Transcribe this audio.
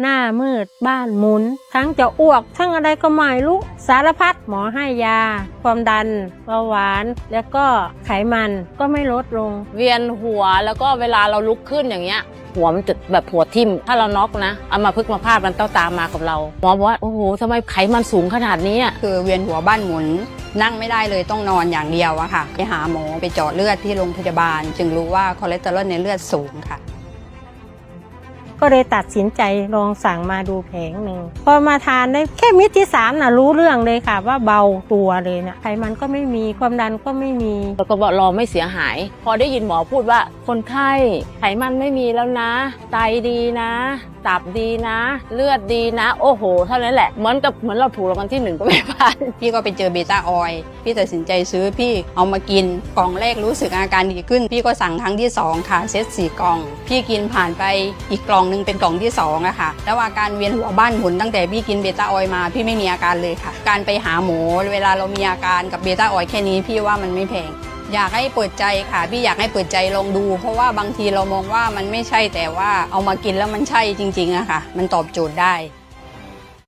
หน้ามืด บ้านหมุน ทั้งจะอ้วก ทั้งอะไรก็ไม่รู้สารพัดหมอให้ยา ความดันเบาหวาน แล้วก็ไขมันก็ไม่ลดลง เวียนหัวแล้วก็เวลาเราลุกขึ้นอย่างเงี้ย หัวมันจะแบบหัวทิ่ม ถ้าเราน็อกนะเอามาพึกษ์มาพาดมันต้องตามมากับเราหมอบอกว่าโอ้โหทำไมไขมันสูงขนาดนี้อะคือเวียนหัวบ้านหมุนนั่งไม่ได้เลยต้องนอนอย่างเดียวอะค่ะ ไปหาหมอไปเจาะเลือดที่โรงพยาบาล จึงรู้ว่าคอเลสเตอรอลในเลือดสูงค่ะ ก็เลยตัดสินใจลองสั่งมาดูแผงหนึ่งพอมาทานได้แค่มิตรที่สามนะรู้เรื่องเลยค่ะว่าเบาตัวเลยนะไขมันก็ไม่มีความดันก็ไม่มีแล้วก็บอกรอไม่เสียหาย พอได้ยินหมอพูดว่าคนไข้ไขมันไม่มีแล้วนะ ไตดีนะตับดีนะ เลือดดีนะ โอ้โห เท่านั้นแหละ เหมือนกับเหมือนเราถูกรางวัลที่หนึ่งก็ไม่พลาดพี่ก็ไปเจอเบต้าออยล์พี่ตัดสินใจซื้อพี่เอามากินกล่องแรกรู้สึกอาการดีขึ้น พี่ก็สั่งครั้งที่ 2 ค่ะเซตสี่กล่อง พี่กินผ่านไปอีกกล่องหนึงเป็นกล่องที่2อะค่ะแล้วอาการเวียนหัวบ้านหมุนตั้งแต่พี่กินเบต้าออยมาพี่ไม่มีอาการเลยค่ะ การไปหาหมอเวลาเรามีอาการกับเบต้าออยแค่นี้พี่ว่ามันไม่แพงอยากให้เปิดใจค่ะพี่อยากให้เปิดใจลองดู เพราะว่าบางทีเรามองว่ามันไม่ใช่แต่ว่าเอามากินแล้วมันใช่จริงๆอะค่ะ มันตอบโจทย์ได้